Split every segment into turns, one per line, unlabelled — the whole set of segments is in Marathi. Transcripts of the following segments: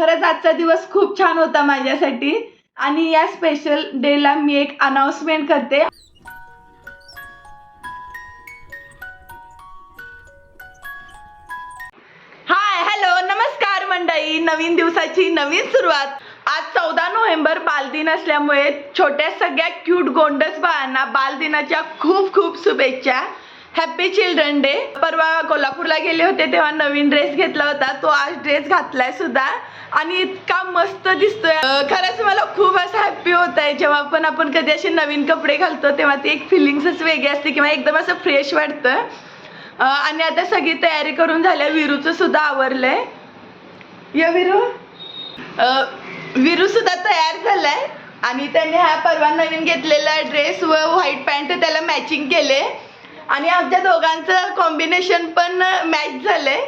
खरंच आजचा दिवस खूप छान होता माझ्यासाठी. आणि या स्पेशल डेला मी एक अनाउन्समेंट करते. हाय हॅलो नमस्कार मंडळी. नवीन दिवसाची नवीन सुरुवात. आज चौदा नोव्हेंबर बालदिन असल्यामुळे छोट्या सगळ्या क्यूट गोंडस बाळांना बालदिनाच्या खूप खूप शुभेच्छा. हॅपी चिल्ड्रन डे परवा कोल्हापूरला गेले होते तेव्हा नवीन ड्रेस घेतला होता. तो आज ड्रेस घातलाय सुद्धा. आणि इतका मस्त दिसतोय. खरंच मला खूप असं हॅप्पी होत आहे जेव्हा पण आपण कधी असे नवीन कपडे घालतो तेव्हा ती एक फिलिंग्सच वेगळी असते किंवा एकदम असं फ्रेश वाटतं. आणि आता सगळी तयारी करून झाल्या. विरूचं सुद्धा आवरलंय. य विरू. विरू सुद्धा तयार झालाय. आणि त्याने हा परवा नवीन घेतलेला ड्रेस व व्हाईट पॅन्ट त्याला मॅचिंग केले. आणि आमच्या दोघांचं कॉम्बिनेशन पण मॅच झालंय.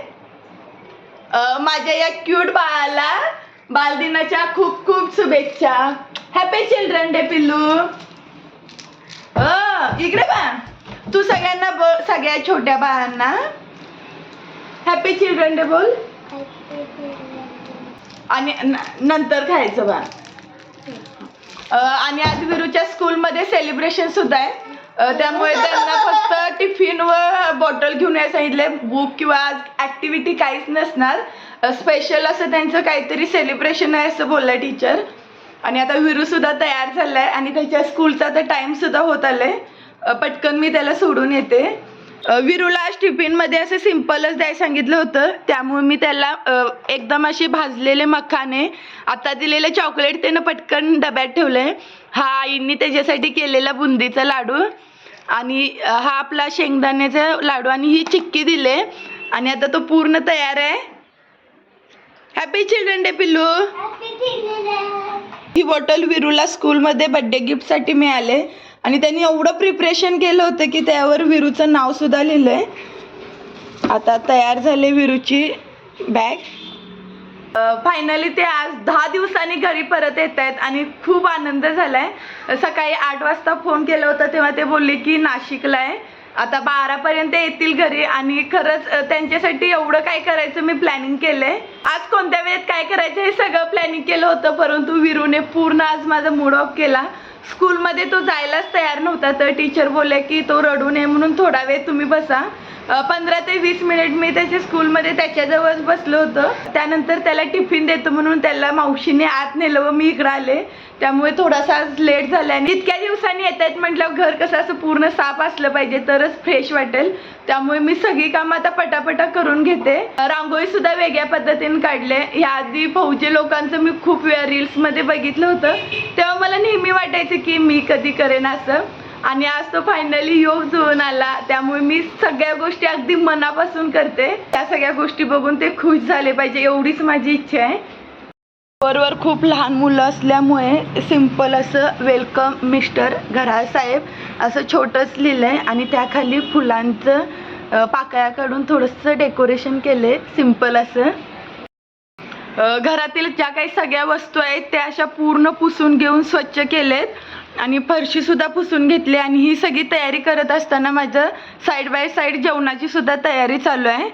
माझ्या या क्यूट बाळाला बालदिनाच्या खूप खूप शुभेच्छा. हॅपी चिल्ड्रन डे पिल्लू. इकडे बा तू सगळ्यांना बोल सगळ्या छोट्या बाळांना. हॅपी चिल्ड्रन डे बोल. आणि न- नंतर खायचं बा. आणि आज विरूच्या स्कूलमध्ये सेलिब्रेशन सुद्धा आहे. त्यामुळे त्यांना फक्त टिफिन व बॉटल घेऊन यायला सांगितले बुक किंवा ॲक्टिव्हिटी काहीच नसणार. स्पेशल असं त्यांचं काहीतरी सेलिब्रेशन आहे असं बोललं टीचर आणि आता विरू सुद्धा तयार झालाय आणि त्याच्या स्कूलचा तर टाइम सुद्धा होत आलाय. पटकन मी त्याला सोडून येते. विरूला आज टिफिनमध्ये असं सिम्पलच द्यायला सांगितलं होतं. त्यामुळे मी त्याला एकदम असे भाजलेले मखाने आता दिलेले चॉकलेट त्यानं पटकन डब्यात ठेवलंय. हा आईंनी त्याच्यासाठी केलेला बुंदीचा लाडू आणि हा आपला शेंगदाण्याचा लाडू आणि ही चिक्की दिले. आणि आता तो पूर्ण तयार आहे. हॅपी चिल्ड्रन डे पिल्लू. ही बॉटल विरूला स्कूलमध्ये बड्डे गिफ्टसाठी मिळाले. आणि त्यांनी एवढं प्रिपरेशन केलं होतं की त्यावर विरूचं नाव सुद्धा लिहिलंय. आता तयार झाले विरूची बॅग फायनली ते आज दहा दिवसांनी घरी परत येत आहेत आणि खूप आनंद झालाय. सकाळी आठ वाजता फोन केला होता तेव्हा ते बोलले की नाशिकला आहे आता बारापर्यंत येतील घरी आणि खरंच त्यांच्यासाठी एवढं काय करायचं मी प्लॅनिंग केलंय. आज कोणत्या वेळेत काय करायचं हे सगळं प्लॅनिंग केलं होतं परंतु विरूने पूर्ण आज माझा मूड ऑफ केला. स्कूलमध्ये तो जायलाच तयार नव्हता. तर टीचर बोलले की तो रडू नये म्हणून थोडा वेळ तुम्ही बसा. पंधरा ते वीस मिनिट मी त्याच्या स्कूलमध्ये त्याच्याजवळ बसलो होतं. त्यानंतर त्याला टिफिन देतो म्हणून त्याला मावशीने आत नेलं व मी इकडं आले. त्यामुळे थोडासा लेट झाला आणि इतक्या दिवसांनी येत आहेत म्हटल्यावर घर कसं असं पूर्ण साफ असलं पाहिजे तरच फ्रेश वाटेल. त्यामुळे मी सगळी कामं आता पटापटा करून घेते. रांगोळी सुद्धा वेगळ्या पद्धतीने काढले. याआधी फौजी लोकांचं मी खूप वेळा रील्समध्ये बघितलं होतं. तेव्हा मला नेहमी वाटायचं की मी कधी करेन असं. आणि आज तो फायनली योग जुळून आला. त्यामुळे मी सगळ्या गोष्टी अगदी मनापासून करते. त्या सगळ्या गोष्टी बघून ते खुश झाले पाहिजे एवढीच माझी इच्छा आहे. वरवर खूप लहान मुलं असल्यामुळे सिंपल असं वेलकम मिस्टर घरासाहेब असं छोटंच लिहिलं आहे आणि त्याखाली फुलांचं पाकळ्याकडून थोडंसं डेकोरेशन केलं आहे सिंपल असं घरातील ज्या काही सगळ्या वस्तू आहेत त्या अशा पूर्ण पुसून घेऊन स्वच्छ केलेत. आणि फरशी सुद्धा पुसून घेतली आणि ही सगळी तयारी करत असताना माझं साईड बाय साईड जेवणाची सुद्धा तयारी चालू आहे.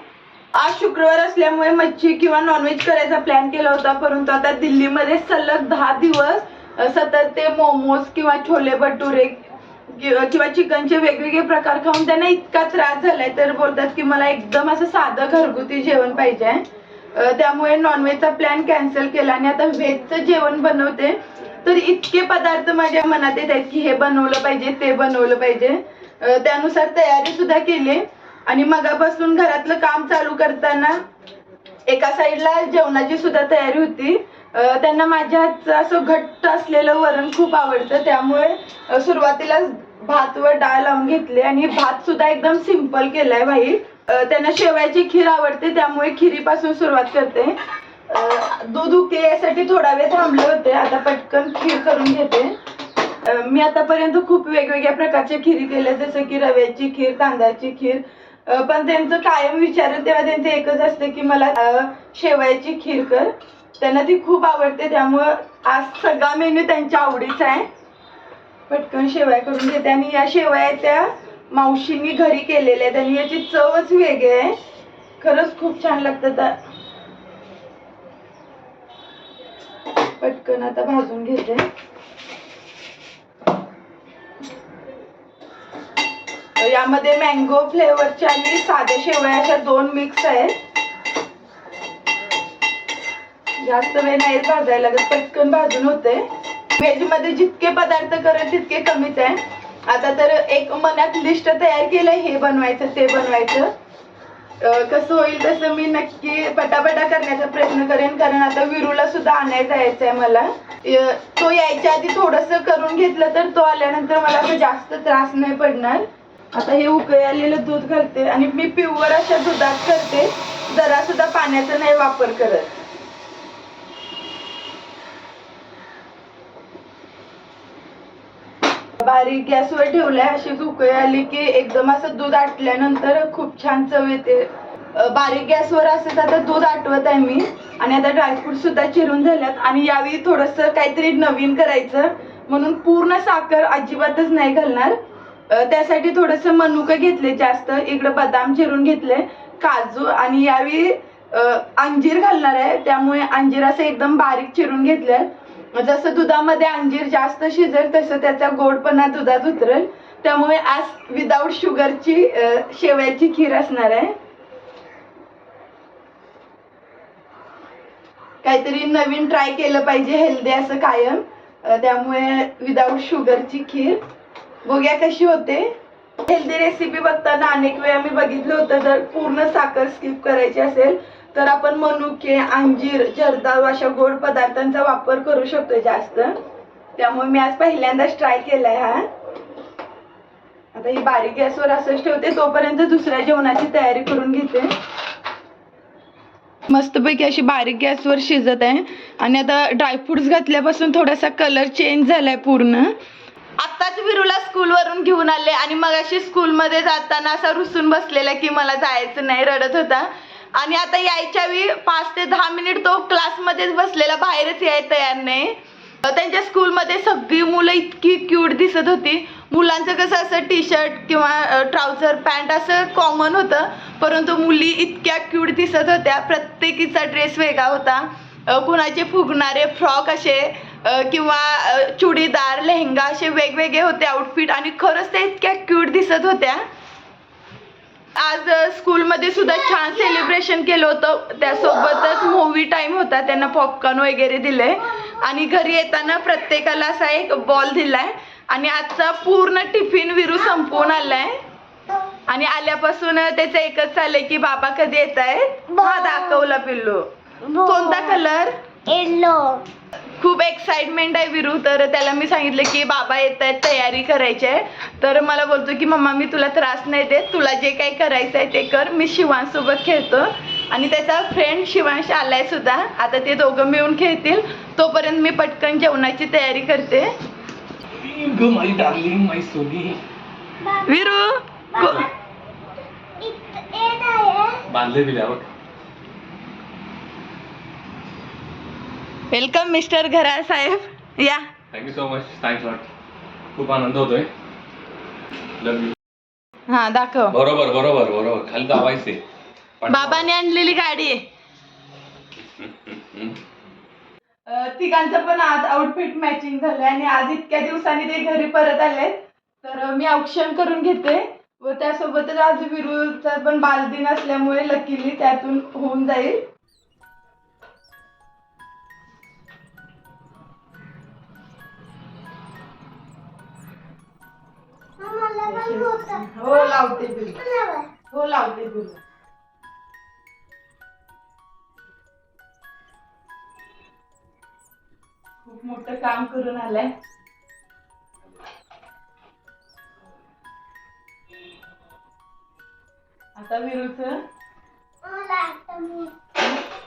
आज शुक्रवार असल्यामुळे मच्छी किंवा नॉनव्हेज करायचा प्लॅन केला होता परंतु आता दिल्लीमध्ये सलग दहा दिवस सतत ते मोमोज किंवा छोले भटुरे किंवा चिकनचे वेगवेगळे प्रकार खाऊन त्यांना इतका त्रास झालाय तर बोलतात की मला एकदम असं साधं घरगुती जेवण पाहिजे. आहे त्यामुळे नॉनव्हेजचा प्लॅन कॅन्सल केला आणि आता व्हेजचं जेवण बनवते. तर इतके पदार्थ माझ्या मनात येत आहेत की हे बनवलं पाहिजे ते बनवलं पाहिजे. त्यानुसार तयारी सुद्धा केली. आणि मगापासून घरातलं काम चालू करताना एका साईडला जेवणाची सुद्धा तयारी होती. त्यांना माझ्या हातचं असं घट्ट असलेलं वरण खूप आवडतं. त्यामुळे सुरुवातीला भात व डाळ लावून घेतले. आणि भात सुद्धा एकदम सिंपल केलाय भाई त्यांना शेवयाची खीर आवडते त्यामुळे खिरीपासून सुरुवात करते. दूध उकळे यासाठी थोडा वेळ थांबले होते. आता पटकन खीर करून घेते. मी आतापर्यंत खूप वेगवेगळ्या प्रकारच्या खिरी केल्या जसं की रव्याची खीर तांदळाची खीर. पण त्यांचं कायम विचारेल तेव्हा त्यांचं एकच असतं की मला शेवयाची खीर कर. त्यांना ती खूप आवडते त्यामुळं आज सगळा मेन्यू त्यांच्या आवडीचा आहे. पटकन शेवया करून घेते. आणि या शेवया त्या मावशींनी घरी केलेल्या आहेत आणि याची चवच वेगळी आहे. खरंच खूप छान लागतं पटकन आता भाजून घेते. यामध्ये मँगो फ्लेवरच्या आणि साध्या शेवया अशा दोन मिक्स आहेत. जास्त वेळ नाही भाजायला लागत पटकन भाजून होते. व्हेजमध्ये जितके पदार्थ करेल तितके कमीच आहे. आता तर एक मनात लिस्ट तयार केलंय हे बनवायचं ते बनवायचं. कसं होईल तसं मी नक्की पटापटा करण्याचा प्रयत्न करेन. कारण आता विरूला सुद्धा आणायला जायचं आहे मला तो यायच्या आधी थोडस करून घेतलं तर तो आल्यानंतर मला असं जास्त त्रास नाही पडणार. आता हे उकळलेलं आलेलं दूध घालते आणि मी प्युअर अशा दुधात करते. जरा सुद्धा पाण्याचा नाही वापर करत. बारीक गॅसवर ठेवलंय अशी उकळी आली की एकदम असं दूध आटल्यानंतर खूप छान चव येते. बारीक गॅसवर असंच आता दूध आटवत आहे मी. आणि आता ड्रायफ्रूट सुद्धा चिरून झाल्यात. आणि यावेळी थोडस काहीतरी नवीन करायचं. म्हणून पूर्ण साखर अजिबातच नाही घालणार. त्यासाठी थोडस मनुकं घेतले जास्त. इकडे बदाम चिरून घेतले काजू. आणि यावेळी अंजीर घालणार आहे. त्यामुळे अंजीर असं एकदम बारीक चिरून मग जसं दुधामध्ये अंजीर जास्त शिजेल तसं त्याचा गोडपणा दुधात उतरेल. त्यामुळे आज विदाऊट शुगरची शेवयाची खीर असणार आहे. काहीतरी नवीन ट्राय केलं पाहिजे हेल्दी असं कायम. त्यामुळे विदाऊट शुगरची खीर. बघूया कशी होते. हेल्दी रेसिपी बघताना अनेक वेळा मी बघितलं होतं जर पूर्ण साखर स्किप करायची असेल तर आपण मनुके अंजीर जर्दाळू अशा गोड पदार्थांचा वापर करू शकतो जास्त. त्यामुळे मी आज पहिल्यांदाच ट्राय केलाय हा. आता ही बारीक गॅसवर असंच ठेवते तोपर्यंत दुसऱ्या जेवणाची तयारी करून घेते. मस्तपैकी अशी बारीक गॅसवर शिजत आहे. आणि आता ड्रायफ्रुट्स घातल्यापासून थोडासा कलर चेंज झालाय पूर्ण. आत्ताच विरूला स्कूलवरून घेऊन आले आणि मग अशी स्कूलमध्ये जाताना असा रुसून बसलेला की मला जायचं नाही रडत होता. आणि आता यायच्या वेळी पाच ते दहा मिनिट तो क्लासमध्येच बसलेला बाहेरच याय तयार नाही. त्यांच्या स्कूलमध्ये सगळी मुलं इतकी क्यूट दिसत होती. मुलांचं कसं असं टी शर्ट किंवा ट्राउझर पॅन्ट असं कॉमन होतं. परंतु मुली इतक्या क्यूट दिसत होत्या. प्रत्येकीचा ड्रेस वेगळा होता. कुणाचे फुगणारे फ्रॉक असे किंवा चुडीदार लेहंगा असे वेगवेगळे होते आउटफिट आणि खरंच त्या इतक्या क्यूट दिसत होत्या. आज स्कूलमध्ये सुद्धा छान सेलिब्रेशन केलं होतं. त्यासोबतच मूवी टाइम होता. त्यांना पॉपकॉर्न वगैरे दिले आणि घरी येताना प्रत्येकाला असा एक बॉल दिलाय. आणि आजचा पूर्ण टिफिन विरू संपवून आलाय. आणि आल्यापासून त्याचं एकच चाललंय की बाबा कधी येत आहेत हा दाखवला पिल्लू. कोणता कलर
येलो
खूप एक्साइटमेंट आहे विरू. तर त्याला मी सांगितलं की बाबा येत आहेत तयारी करायची आहे. तर मला बोलतो की मम्मा मी तुला त्रास नाही देत. तुला जे काही करायचं आहे ते कर. मी शिवांसोबत खेळतो. आणि त्याचा फ्रेंड शिवांश आलाय सुद्धा. आता ते दोघं मिळून खेळतील. तोपर्यंत मी पटकन जेवणाची तयारी करते. विरू
बांधले
वेलकम मिस्टर घरा साहेब या
thank you so much thanks lot खूप आनंद होतोय. लव यू
हा दाखव.
बरोबर बरोबर बरोबर. खाली दाबायचे.
बाबाने आणलेली गाडी आहे. अ, तिघांचं पण आज आउटफिट मॅचिंग झालंय आणि आज इतक्या दिवसांनी ते घरी परत आले तर मी औक्षण करून घेते व त्यासोबतच आज विरूचा पण बालदिन असल्यामुळे लकीली त्यातून होऊन जाईल. हो लावते हो लावते खूप मोठं काम करून आलंय. आता विरूच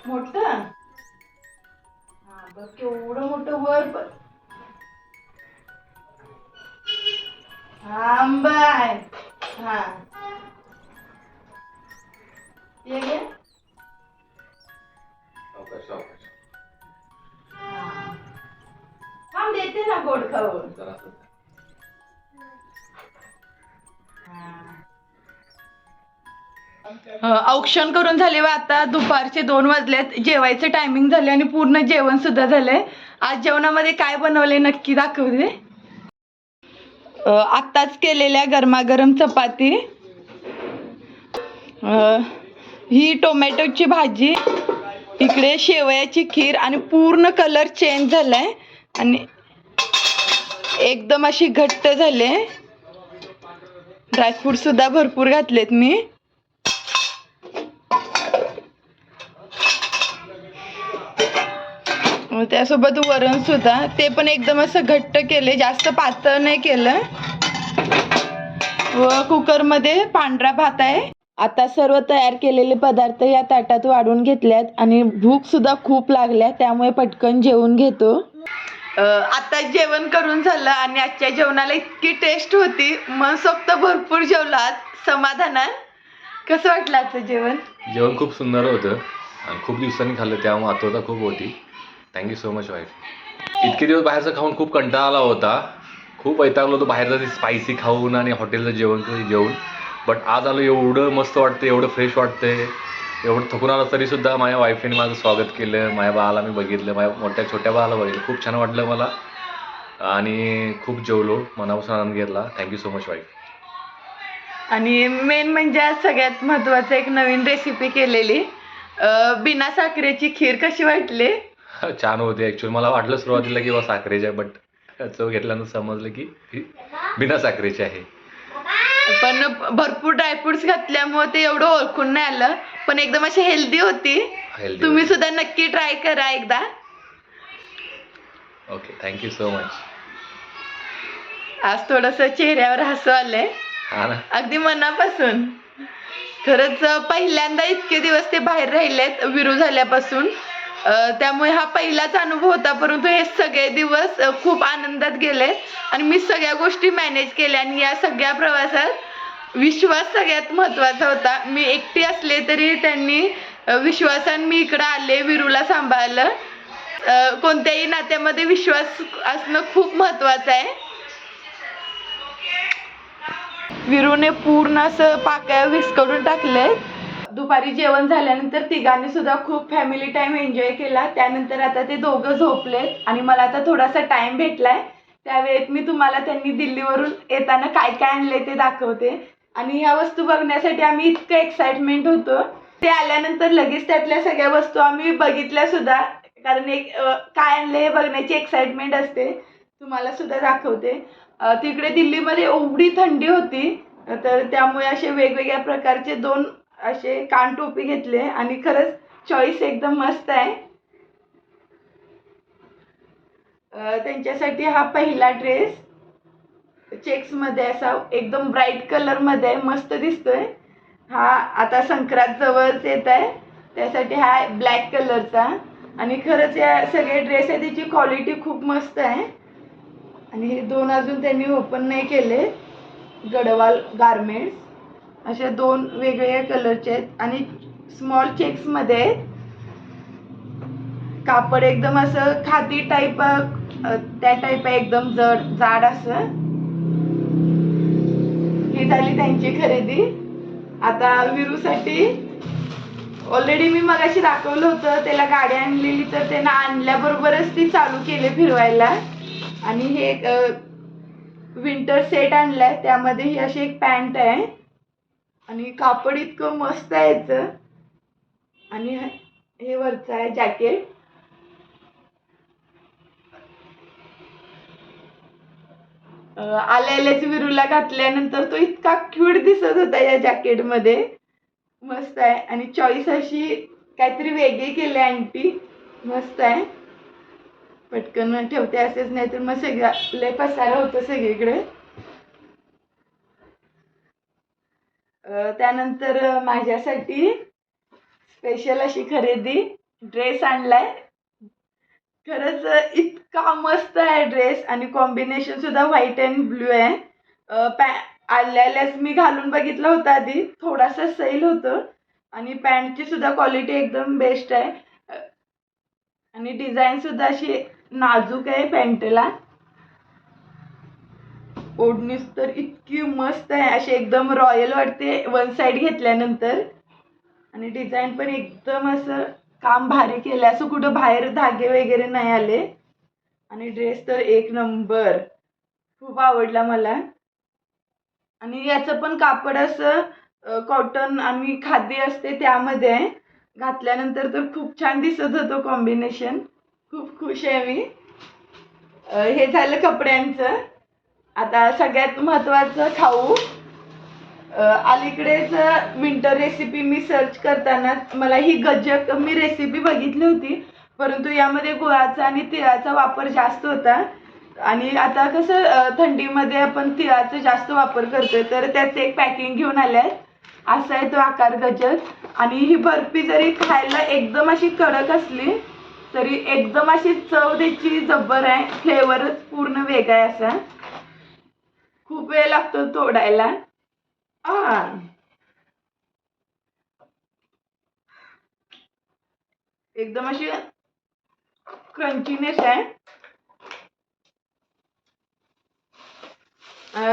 मोठ? हा बघ केवढं मोठं वर औक्षण करून झाले व आता. दुपारचे दोन वाजलेत. जेवायचं टायमिंग झाले आणि पूर्ण जेवण सुद्धा झालंय. आज जेवणामध्ये काय बनवले नक्की दाखवते अ, आत्ताच केलेल्या गरमागरम चपाती. ही टोमॅटोची भाजी. इकडे शेवयाची खीर आणि पूर्ण कलर चेंज झालाय. आणि एकदम अशी घट्ट झाले ड्रायफ्रूट सुद्धा भरपूर घातलेत मी. त्यासोबत वरण सुद्धा. ते पण एकदम असं घट्ट केले जास्त पातळ नाही केलं. व कुकरमध्ये पांढरा भात आहे. आता सर्व तयार केलेले पदार्थ या ताटात वाढून घेतल्यात आणि भूक सुद्धा खूप लागल्या त्यामुळे पटकन जेवून घेतो. आता जेवण करून झालं आणि आजच्या जेवणाला इतकी टेस्ट होती मनसोक्त भरपूर जेवलात आज. समाधानात? कसं वाटलं आजचं जेवण?
जेवण खूप सुंदर होतं. आणि खूप दिवसांनी खाल्लं त्यामुळे आतुरता खूप होती. थँक्यू सो मच वाईफ इतके दिवस बाहेरचं खाऊन खूप कंटाळा आला होता. खूप वैतागलो होतो बाहेरचं ते स्पायसी खाऊन आणि हॉटेलचं जेवण कधी जेवून. बट आज आलो एवढं मस्त वाटतं एवढं फ्रेश वाटतंय. एवढं थकून आलं तरीसुद्धा माझ्या वाईफीने माझं स्वागत केलं. माझ्या बाळाला मी बघितलं माझ्या मोठ्या छोट्या बाळाला बघितलं. खूप छान वाटलं मला. आणि खूप जेवलो मनापासून आनंद घेतला. Thank you so much wife
आणि मेन म्हणजे आज सगळ्यात महत्त्वाचं एक नवीन रेसिपी केलेली. बिना साखरेची खीर कशी वाटली?
छान होते ॲक्च्युअली मला वाटलं सुरुवातीला की बा साखरेची आहे बट चव घेतल्यानंतर समजलं की ही बिना साखरेची आहे.
पण भरपूर ड्रायफ्रुट्स घातल्यामुळे ते एवढं ओळखून नाही आलं. पण एकदम अशी हेल्दी होती. तुम्ही सुद्धा नक्की ट्राय करा एकदा.
ओके थँक्यू सो मच
आज थोडस चेहऱ्यावर हसू आलंय.
हा ना.
अगदी मनापासून. खरंच पहिल्यांदा इतके दिवस ते बाहेर राहिलेत विरू झाल्यापासून. त्यामुळे हा पहिलाच अनुभव होता परंतु हे सगळे दिवस खूप आनंदात गेले. आणि मी सगळ्या गोष्टी मॅनेज केल्या आणि या सगळ्या प्रवासात विश्वास सगळ्यात महत्त्वाचा होता. मी एकटी असले तरी त्यांनी विश्वासान मी इकडं आले विरूला सांभाळलं. कोणत्याही नात्यामध्ये विश्वास असणं खूप महत्त्वाचं आहे. विरूने पूर्ण असं पाकळ्या विस्कडून टाकले दुपारी जेवण झाल्यानंतर तिघांनी सुद्धा खूप फॅमिली टाइम एन्जॉय केला. त्यानंतर आता ते दोघं झोपलेत आणि मला आता थोडासा टाइम भेटलाय. त्यावेळेत मी तुम्हाला त्यांनी दिल्लीवरून येताना काय काय आणले ते दाखवते. आणि ह्या वस्तू बघण्यासाठी आम्ही इतकं एक्साइटमेंट होतो. ते आल्यानंतर लगेच त्यातल्या सगळ्या वस्तू आम्ही बघितल्या सुद्धा. कारण एक काय आणले हे बघण्याची एक्साइटमेंट असते. तुम्हाला सुद्धा दाखवते. तिकडे दिल्लीमध्ये एवढी थंडी होती. तर त्यामुळे असे वेगवेगळ्या प्रकारचे दोन असे कानटोपी घेतले आणि खरंच चॉईस एकदम मस्त आहे. त्यांच्यासाठी हा पहिला ड्रेस चेक्समध्ये असा एकदम ब्राईट कलरमध्ये आहे मस्त दिसतोय. हा आता संक्रांत जवळच येत आहे. त्यासाठी हा ब्लॅक कलरचा आणि खरंच या सगळे ड्रेस आहे त्याची क्वालिटी खूप मस्त आहे. आणि हे दोन अजून त्यांनी ओपन नाही केले. गडवाल गारमेंट्स असे दोन वेगवेगळ्या कलरचे आहेत. आणि स्मॉल चेक्समध्ये आहेत कापड एकदम असं खादी टाईप त्या टाईप आहे एकदम जड जाड असं. ही झाली त्यांची खरेदी. आता विरूसाठी ऑलरेडी मी मगाशी दाखवलं होतं त्याला गाडी आणलेली तर त्यानं आणल्याबरोबरच ती चालू केली फिरवायला. आणि हे एक विंटर सेट आणलाय त्यामध्ये ही अशी एक पॅन्ट आहे. आणि कापड इतकं मस्त आहे याचं आणि हे- वरचं आहे जॅकेट. आल्या आल्याच विरूला घातल्यानंतर तो इतका क्यूट दिसत होता या जॅकेटमध्ये. मस्त आहे. आणि चॉईस अशी काहीतरी वेगळी केली आंटी. मस्त आहे. पटकन ठेवते असेच नाही तर मग सगळं लय पसारा होतो सगळीकडे अं, त्यानंतर माझ्यासाठी स्पेशल अशी खरेदी ड्रेस आणलाय. खरंच इतका मस्त आहे ड्रेस आणि कॉम्बिनेशन सुद्धा व्हाईट अँड ब्ल्यू आहे. अं, पॅ आल्याल्याच मी घालून बघितलं होतं आधी. थोडासा सैल होतं आणि पॅन्टची सुद्धा क्वालिटी एकदम बेस्ट आहे. आणि डिझाईन सुद्धा अशी नाजूक आहे पॅन्टला ओढणीस तर इतकी मस्त आहे. अशी एकदम रॉयल वाटते वन साईड घेतल्यानंतर. आणि डिझाईन पण एकदम असं काम भारी केलं असं कुठं बाहेर धागे वगैरे नाही आले. आणि ड्रेस तर एक नंबर खूप आवडला मला. आणि याचं पण कापड असं कॉटन आणि खादी असते त्यामध्ये. आहे घातल्यानंतर तर खूप छान दिसत होतं कॉम्बिनेशन खूप खुश आहे मी. हे झालं कपड्यांचं. आता सगळ्यात महत्त्वाचं खाऊ अलीकडेच विंटर रेसिपी मी सर्च करताना मला ही गजक मी रेसिपी बघितली होती परंतु यामध्ये गुळाचा आणि तिळाचा वापर जास्त होता. आणि आता कसं थंडीमध्ये आपण तिळाचा जास्त वापर करतोय तर त्याचं एक पॅकिंग घेऊन आले आहेत असा आहे तो आकार गजक. आणि ही बर्फी जरी खायला एकदम अशी कडक असली तरी एकदम अशी चव त्याची जब्बर आहे फ्लेवरच पूर्ण वेगळा आहे असा. खूप वेळ लागतो तोडायला. एकदम अशी क्रंचीनेस आहे.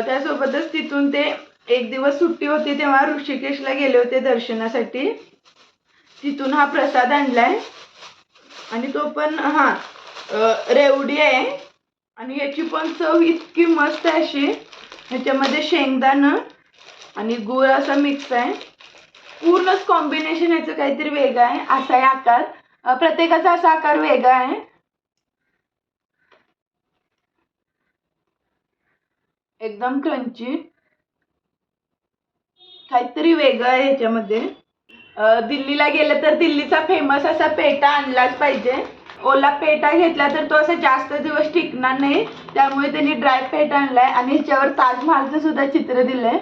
त्यासोबतच तिथून ते एक दिवस सुट्टी होती तेव्हा ऋषिकेशला गेले होते दर्शनासाठी. तिथून हा प्रसाद आणलाय. आणि तो पण हा रेवडी आहे. आणि याची पण चव इतकी मस्त आहे अशी. ह्याच्यामध्ये शेंगदाणं आणि गुळ असा मिक्स आहे. पूर्णच कॉम्बिनेशन याचं काहीतरी वेगळं आहे असा आहे आकार प्रत्येकाचा असा आकार वेगळा आहे. एकदम क्रंची काहीतरी वेगळं आहे ह्याच्यामध्ये. दिल्लीला गेलं तर दिल्लीचा फेमस असा पेटा आणलाच पाहिजे. ओला पेटा घेतला तर तो असा जास्त दिवस टिकणार नाही. त्यामुळे त्यांनी ड्राय पेट आणलाय आणि ह्याच्यावर ताजमहालचं सुद्धा चित्र दिलंय.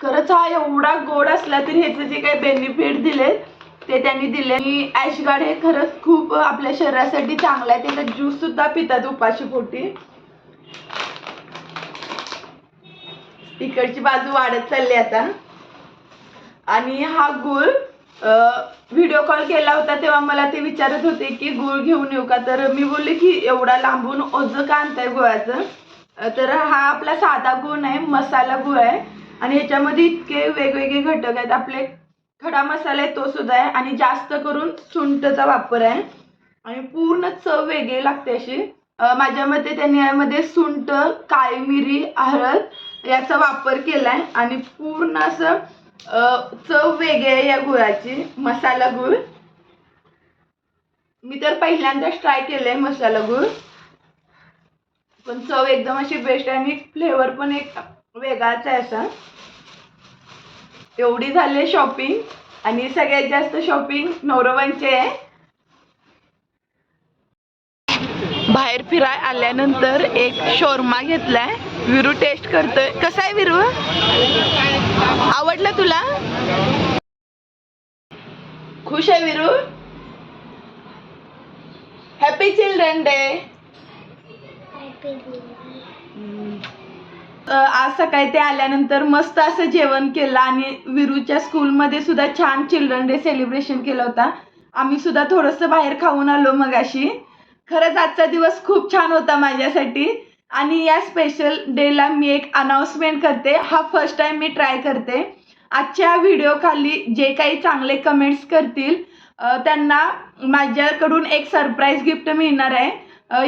खरंच हा एवढा गोड असला तरी ह्याचे जे काही बेनिफिट दिले ते त्यांनी दिले आणि ॲशगार्ड हे खरंच खूप आपल्या शरीरासाठी चांगलं आहे. त्याचा ज्यूस सुद्धा पितात उपाशी पोटी. तिकडची बाजू वाढत चालली आता. आणि हा गुळ व्हिडिओ कॉल केला होता तेव्हा मला ते विचारत होते की गुळ घेऊन येऊ का? तर मी बोलले की एवढा लांबून ओझं का आणताय गुळाचं? तर हा आपला साधा गुळ नाही मसाला गुळ आहे. आणि ह्याच्यामध्ये इतके वेगवेगळे घटक आहेत. आपले खडा मसाला आहे तो सुद्धा आहे. आणि जास्त करून सुंठचा वापर आहे. आणि पूर्ण चव वेगळी लागते अशी. माझ्या मते त्यांनी यामध्ये सुंठ काळी मिरी हळद याचा वापर केला आहे आणि पूर्ण असं चव वेगळी आहे या गुळाची मसाला गुळ. मी तर पहिल्यांदाच ट्राय केलंय मसाला गुळ. पण चव एकदम अशी बेस्ट आहे आणि फ्लेवर पण एक वेगळाच आहे असा. एवढी झाली शॉपिंग आणि सगळ्यात जास्त शॉपिंग नवरवांची आहे. बाहेर फिराय आल्यानंतर एक शोरमा घेतलाय. विरू टेस्ट करतोय. कसा आहे विरू? आवडला तुला? खुश आहे विरू? हॅपी चिल्ड्रन डे आज सकाळी ते आल्यानंतर मस्त असं जेवण केलं आणि विरूच्या स्कूलमध्ये सुद्धा छान चिल्ड्रन डे सेलिब्रेशन केलं होता. आम्ही सुद्धा थोडंसं बाहेर खाऊन आलो मगाशी. खरंच आजचा दिवस खूप छान होता माझ्यासाठी. आणि या स्पेशल डेला मी एक अनाऊन्समेंट करते. हा फर्स्ट टाईम मी ट्राय करते. आजच्या व्हिडिओखाली जे काही चांगले कमेंट्स करतील त्यांना माझ्याकडून एक सरप्राईज गिफ्ट मिळणार आहे.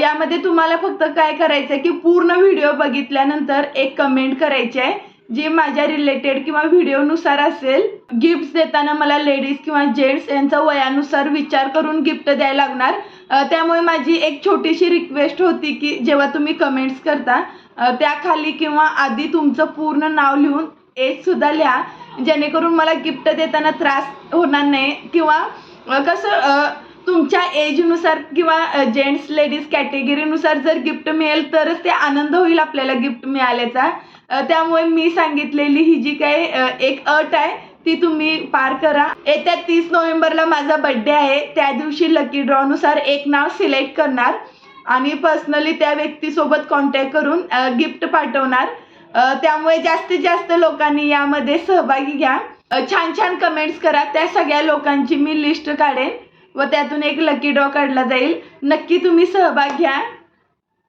यामध्ये तुम्हाला फक्त काय करायचं आहे की पूर्ण व्हिडिओ बघितल्यानंतर एक कमेंट करायची आहे जी माझ्या रिलेटेड किंवा व्हिडिओनुसार असेल गिफ्ट देताना मला लेडीज किंवा जेंट्स यांचा वयानुसार विचार करून गिफ्ट द्यायला लागणार. त्यामुळे माझी एक छोटीशी रिक्वेस्ट होती की जेव्हा तुम्ही कमेंट्स करता त्याखाली किंवा आधी तुमचं पूर्ण नाव लिहून एजसुद्धा लिहा जेणेकरून मला गिफ्ट देताना त्रास होणार नाही. किंवा कसं तुमच्या एजनुसार किंवा जेंट्स लेडीज कॅटेगरीनुसार जर गिफ्ट मिळेल तरच ते आनंद होईल आपल्याला गिफ्ट मिळाल्याचा. त्यामुळे मी सांगितलेली ही जी काही एक अट आहे ती तुम्ही पार करा. येत्या तीस नोव्हेंबरला माझा बड्डे आहे. त्या दिवशी लकी ड्रॉनुसार एक नाव सिलेक्ट करणार आणि पर्सनली त्या व्यक्तीसोबत कॉन्टॅक्ट करून गिफ्ट पाठवणार. त्यामुळे जास्तीत जास्त लोकांनी यामध्ये सहभागी घ्या. छान छान कमेंट्स करा. त्या सगळ्या लोकांची मी लिस्ट काढेन व त्यातून एक लकी ड्रॉ काढला जाईल. नक्की तुम्ही सहभाग घ्या.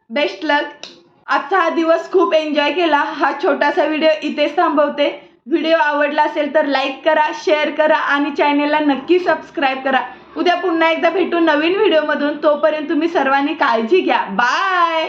बेस्ट लक आजचा हा दिवस खूप एन्जॉय केला. हा छोटासा व्हिडिओ इथेच थांबवते. व्हिडिओ आवडला असेल तर लाईक करा शेअर करा आणि चॅनेलला नक्की सबस्क्राईब करा. उद्या पुन्हा एकदा भेटू नवीन व्हिडिओमधून तोपर्यंत तुम्ही सर्वांनी काळजी घ्या. बाय